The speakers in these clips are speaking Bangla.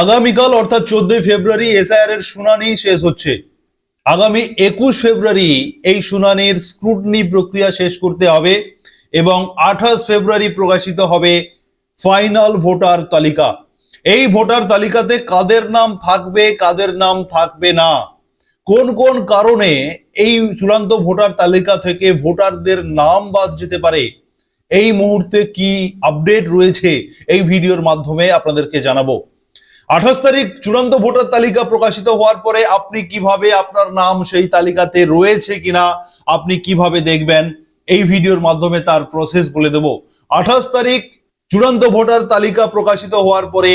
আগামীকাল অর্থাৎ চোদ্দই ফেব্রুয়ারি এসআইআর এর শুনানি শেষ হচ্ছে। আগামী একুশ ফেব্রুয়ারি এই শুনানির স্ক্রুটনি প্রক্রিয়া শেষ করতে হবে এবং আঠাশ ফেব্রুয়ারি প্রকাশিত হবে ফাইনাল ভোটার তালিকা। এই ভোটার তালিকাতে কাদের নাম থাকবে, কাদের নাম থাকবে না? কোন কোন কারণে এই চূড়ান্ত ভোটার তালিকা থেকে ভোটারদের নাম বাদ যেতে পারে? এই মুহূর্তে কি আপডেট রয়েছে? এই ভিডিওর মাধ্যমে আপনাদেরকে জানাব। আঠাশ তারিখ চূড়ান্ত ভোটার তালিকা প্রকাশিত হওয়ার পরে আপনি কীভাবে আপনার নাম সেই তালিকাতে রয়েছে কিনা, আপনি কীভাবে দেখবেন, এই ভিডিওর মাধ্যমে তার প্রসেস বলে দেব। আঠাশ তারিখ চূড়ান্ত ভোটার তালিকা প্রকাশিত হওয়ার পরে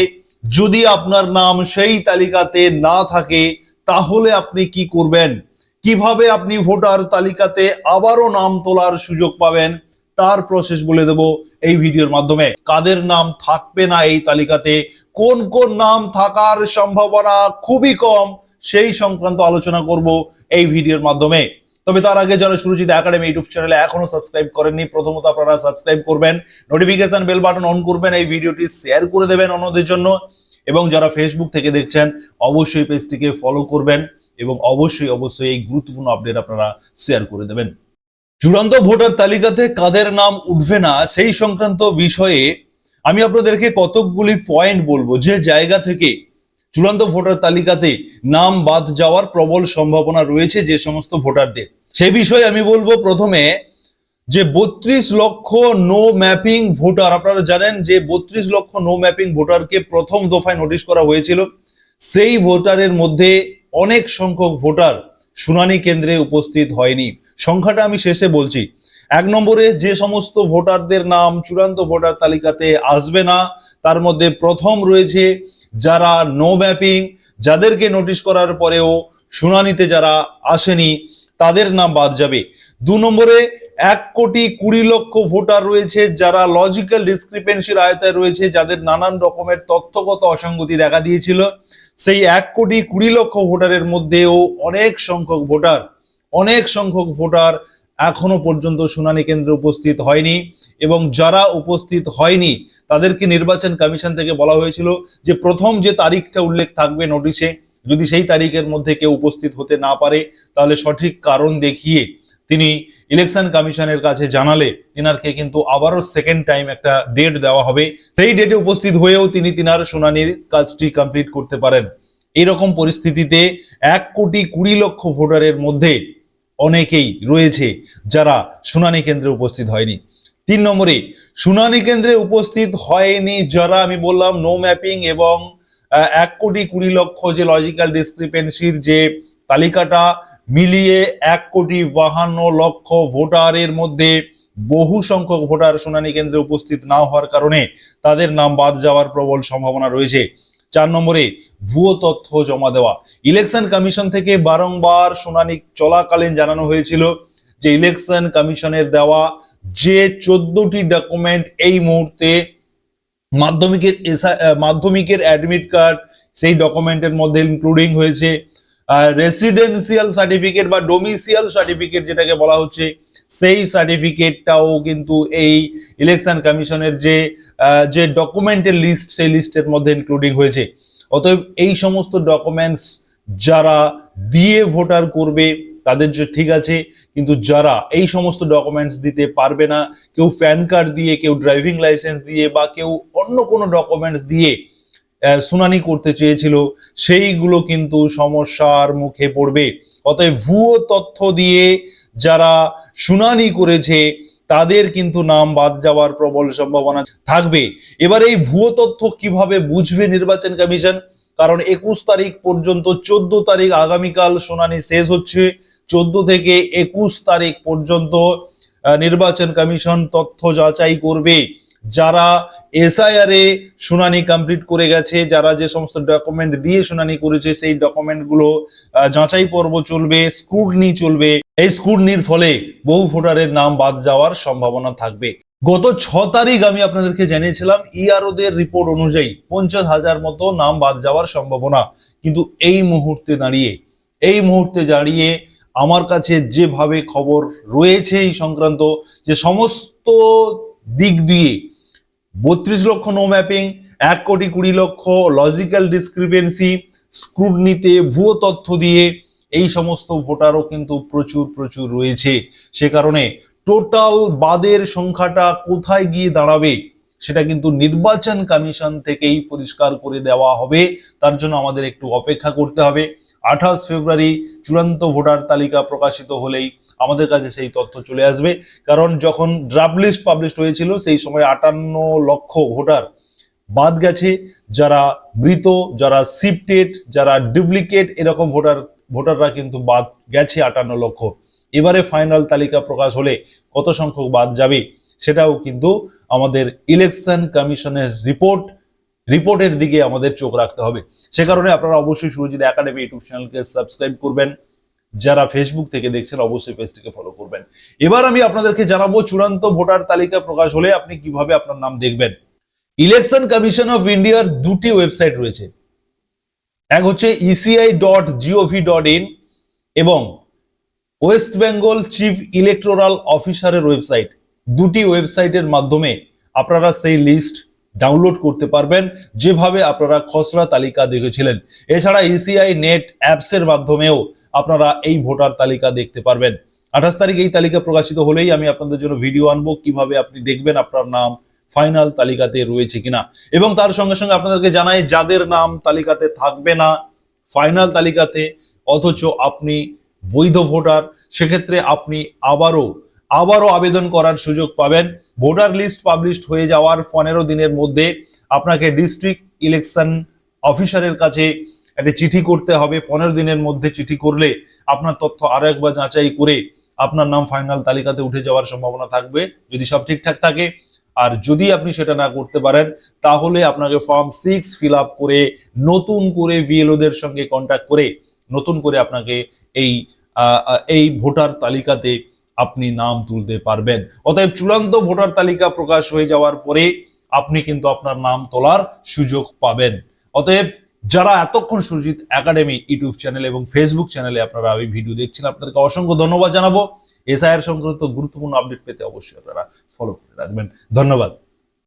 যদি আপনার নাম সেই তালিকাতে না থাকে, তাহলে আপনি কি করবেন? কীভাবে আপনি ভোটার তালিকাতে আবারও নাম তোলার সুযোগ পাবেন? তার প্রসেস বলে দেব এই ভিডিওর মাধ্যমে। কাদের নাম থাকবে না এই তালিকাতে? কোন কোন নাম থাকার সম্ভাবনা খুবই কম, সেই সংক্রান্ত আলোচনা করব এই ভিডিওর মাধ্যমে। তবে তার আগে যারা সুরজিৎ একাডেমি ইউটিউব চ্যানেলে এখনও সাবস্ক্রাইব করেননি, প্রথমত আপনারা সাবস্ক্রাইব করবেন নোটিফিকেশন বেল বাটন অন করবেন, এই ভিডিওটি শেয়ার করে দেবেন অন্যদের জন্য। এবং যারা ফেসবুক থেকে দেখছেন, অবশ্যই পেজটিকে ফলো করবেন এবং অবশ্যই অবশ্যই এই গুরুত্বপূর্ণ আপডেট আপনারা শেয়ার করে দেবেন। চূড়ান্ত ভোটার তালিকাতে কাদের নাম উঠবে না, সেই সংক্রান্ত বিষয়ে আমি আপনাদেরকে কতকগুলি পয়েন্ট বলব। যে জায়গা থেকে চূড়ান্ত ভোটার তালিকাতে নাম বাদ যাওয়ার প্রবল সম্ভাবনা রয়েছে যে সমস্ত ভোটারদের। সে বিষয়ে আমি বলব প্রথমে যে বত্রিশ লক্ষ নো ম্যাপিং ভোটার আপনারা জানেন যে বত্রিশ লক্ষ নো ম্যাপিং ভোটারকে প্রথম দফায় নোটিশ করা হয়েছিল। সেই ভোটারের মধ্যে অনেক সংখ্যক ভোটার শুনানি কেন্দ্রে উপস্থিত হয়নি। সংখ্যাটা আমি শেষে বলছি। এক নম্বরে যে সমস্ত ভোটারদের নাম চূড়ান্ত ভোটার তালিকাতে আসবে না, তার মধ্যে প্রথম রয়েছে যারা নো ম্যাপিং যাদেরকে নোটিশ করার পরেও শুনানিতে যারা আসেনি, তাদের নাম বাদ যাবে। দু নম্বরে এক কোটি কুড়ি লক্ষ ভোটার রয়েছে যারা লজিক্যাল ডিসক্রিপেন্সির আয়তায় রয়েছে, যাদের নানান রকমের তথ্যগত অসঙ্গতি দেখা দিয়েছিল। সেই এক কোটি কুড়ি লক্ষ ভোটারের মধ্যেও অনেক সংখ্যক ভোটার অনেক সংখ্যক ভোটার এখনও পর্যন্ত শুনানি কেন্দ্রে উপস্থিত হয়নি এবং যারা উপস্থিত হয়নি, তাদেরকে নির্বাচন কমিশন থেকে বলা হয়েছিল যে প্রথম যে তারিখটা উল্লেখ থাকবে নোটিশে, যদি সেই তারিখের মধ্যে কেউ উপস্থিত হতে না পারে, তাহলে সঠিক কারণ দেখিয়ে তিনি ইলেকশন কমিশনের কাছে জানালে তিনারকে কিন্তু আবারও সেকেন্ড টাইম একটা ডেট দেওয়া হবে। সেই ডেটে উপস্থিত হয়েও তিনি তিনার শুনানির কাজটি কমপ্লিট করতে পারেন। এরকম পরিস্থিতিতে এক কোটি কুড়ি লক্ষ ভোটারের মধ্যে অনেকেই রয়েছে যারা শুনানি কেন্দ্রে উপস্থিত হয়নি। তিন নম্বরে, শুনানি কেন্দ্রে উপস্থিত হয়নি যারা, আমি বললাম নো ম্যাপিং এবং এক কোটি কুড়ি লক্ষ যে লজিক্যাল ডিসক্রিপেন্সির যে তালিকাটা, মিলিয়ে এক কোটি বাহান্ন লক্ষ ভোটারের মধ্যে বহু সংখ্যক ভোটার শুনানি কেন্দ্রে উপস্থিত না হওয়ার কারণে তাদের নাম বাদ যাওয়ার প্রবল সম্ভাবনা রয়েছে। চার নম্বরে ভুয়ো তথ্য জমা দেওয়া। ইলেকশন কমিশন থেকে বারংবার শুনানি চলাকালীন জানানো হয়েছিল যে ইলেকশন কমিশনের দেওয়া যে চোদ্দটি ডকুমেন্ট এই মুহূর্তে মাধ্যমিকের মাধ্যমিকের অ্যাডমিট কার্ড সেই ডকুমেন্টের মধ্যে ইনক্লুডিং হয়েছে। রেসিডেন্সিয়াল সার্টিফিকেট বা ডোমিসিয়াল সার্টিফিকেট যেটাকে বলা হচ্ছে সেই সার্টিফিকেটটাও কিন্তু এই ইলেকশন কমিশনের যে যে ডকুমেন্টের লিস্ট সেই লিস্টের মধ্যে ইনক্লুডিং হয়েছে। অতএব এই সমস্ত ডকুমেন্টস যারা দিয়ে ভোটার করবে, তাদের যে ঠিক আছে, কিন্তু যারা এই সমস্ত ডকুমেন্টস দিতে পারবে না, কেউ প্যান কার্ড দিয়ে, কেউ ড্রাইভিং লাইসেন্স দিয়ে বা কেউ অন্য কোনো ডকুমেন্টস দিয়ে শুনানি করতে চেয়েছিল, সেইগুলো কিন্তু সমস্যার মুখে পড়বে। অতএব ভুয়ো তথ্য দিয়ে যারা শুনানি করেছে, তাদের কিন্তু নাম বাদ যাওয়ার প্রবল সম্ভাবনা থাকবে। এবার এই ভুয়ো তথ্য কীভাবে বুঝবে নির্বাচন কমিশন? কারণ একুশ তারিখ পর্যন্ত চোদ্দ তারিখ আগামীকাল শুনানি শেষ হচ্ছে। চোদ্দ থেকে একুশ তারিখ পর্যন্ত নির্বাচন কমিশন তথ্য যাচাই করবে। যারা এসআইআর এ শুনানি কমপ্লিট করে গেছে, যারা যে সমস্ত ডকুমেন্ট দিয়ে শুনানি করেছে, সেই ডকুমেন্টগুলো যাচাই পর্ব চলবে স্ক্রুটনি চলবে। এই স্ক্রুটনির ফলে বহু ভোটারের নাম বাদ যাওয়ার সম্ভাবনা থাকবে। গত ছ তারিখ আমি আপনাদেরকে জানিয়েছিলাম ইআরও দের রিপোর্ট অনুযায়ী পঞ্চাশ হাজার মতো নাম বাদ যাওয়ার সম্ভাবনা। কিন্তু এই মুহূর্তে দাঁড়িয়ে, এই মুহূর্তে দাঁড়িয়ে আমার কাছে যেভাবে খবর রয়েছে এই সংক্রান্ত, যে সমস্ত দিক দিয়ে বত্রিশ লক্ষ নো ম্যাপিং এক কোটি কুড়ি লক্ষ লজিক্যাল ডিসক্রিপেন্সি স্ক্রুটনিতে ভুয়ো তথ্য দিয়ে এই সমস্ত ভোটারও কিন্তু প্রচুর প্রচুর রয়েছে। সে কারণে টোটাল বাদের সংখ্যাটা কোথায় গিয়ে দাঁড়াবে সেটা কিন্তু নির্বাচন কমিশন থেকেই পরিষ্কার করে দেওয়া হবে। তার জন্য আমাদের একটু অপেক্ষা করতে হবে। আঠাশ ফেব্রুয়ারি চূড়ান্ত ভোটার তালিকা প্রকাশিত হলেই আমাদের কাছে সেই তথ্য চলে আসবে। কারণ যখন ড্রাফট লিস্ট পাবলিশ হয়েছিল, সেই সময় আটান্ন লক্ষ ভোটার বাদ গেছে। যারা মৃত, যারা শিফটেড যারা ডুপ্লিকেট এরকম ভোটার, ভোটাররা কিন্তু বাদ গেছে আটান্ন লক্ষ। এবারে ফাইনাল তালিকা প্রকাশ হলে কত সংখ্যক বাদ যাবে, সেটাও কিন্তু আমাদের ইলেকশন কমিশনের রিপোর্ট রিপোর্টের দিকে আমাদের চোখ রাখতে হবে। সে কারণে আপনারা অবশ্যই সুরজিৎ একাডেমি ইউটিউব চ্যানেলকে সাবস্ক্রাইব করবেন। যারা ফেসবুক থেকে দেখছেন, অবশ্যই পেজটিকে ফলো করবেন। এবার আমি আপনাদেরকে জানাব চূড়ান্ত ভোটার তালিকা প্রকাশ হলে আপনি কীভাবে আপনার নাম দেখবেন। ইলেকশন কমিশন অফ ইন্ডিয়ার দুটি ওয়েবসাইট রয়েছে। এক হচ্ছে ECI dot gov dot in এবং ওয়েস্ট বেঙ্গল চিফ ইলেকটোরাল অফিসারের ওয়েবসাইট দুটি ওয়েবসাইটের মাধ্যমে আপনারা সেই লিস্ট ডাউনলোড করতে পারবেন, যেভাবে আপনারা খসড়া তালিকা দেখেছিলেন। এছাড়া ইসিআই নেট অ্যাপসের মাধ্যমেও আপনারা এই ভোটার তালিকা দেখতে পারবেন। আঠাশ তারিখ এই তালিকা প্রকাশিত হলেই আমি আপনাদের জন্য ভিডিও আনব, কীভাবে আপনি দেখবেন আপনার নাম ফাইনাল তালিকাতে রয়েছে কিনা। এবং তার সঙ্গে সঙ্গে আপনাদেরকে জানাই, যাদের নাম তালিকাতে থাকবে না ফাইনাল তালিকাতে, অথচ আপনি বৈধ ভোটার, সেক্ষেত্রে আপনি আবারও আবারও আবেদন করার সুযোগ পাবেন। ভোটার লিস্ট পাবলিশড হয়ে যাওয়ার পনেরো দিনের মধ্যে আপনাকে ডিস্ট্রিক্ট ইলেকশন অফিসারের কাছে একটা চিঠি করতে হবে। পনেরো দিনের মধ্যে চিঠি করলে আপনার তথ্য আরও একবার যাচাই করে আপনার নাম ফাইনাল তালিকাতে উঠে যাওয়ার সম্ভাবনা থাকবে। যদি সব ঠিকঠাক থাকে আর যদি আপনি সেটা না করতে পারেন, তাহলে আপনাকে ফর্ম সিক্স ফিল আপ করে, নতুন করে ভিএলওদের সঙ্গে কন্ট্যাক্ট করে, নতুন করে আপনাকে এই এই ভোটার তালিকাতে আপনি নাম তুলতে পারবেন। অতএব চূড়ান্ত ভোটার তালিকা প্রকাশ হয়ে যাওয়ার পরে আপনি কিন্তু আপনার নাম তোলার সুযোগ পাবেন। অতএব যারা এতক্ষণ সুরজিৎ একাডেমি, ইউটিউব চ্যানেল এবং ফেসবুক চ্যানেলে আপনারা এই ভিডিও দেখছেন, আপনাদেরকে অসংখ্য ধন্যবাদ জানাব। এসআইআর সংক্রান্ত গুরুত্বপূর্ণ আপডেট পেতে অবশ্যই আপনারা ফলো করে রাখবেন। ধন্যবাদ।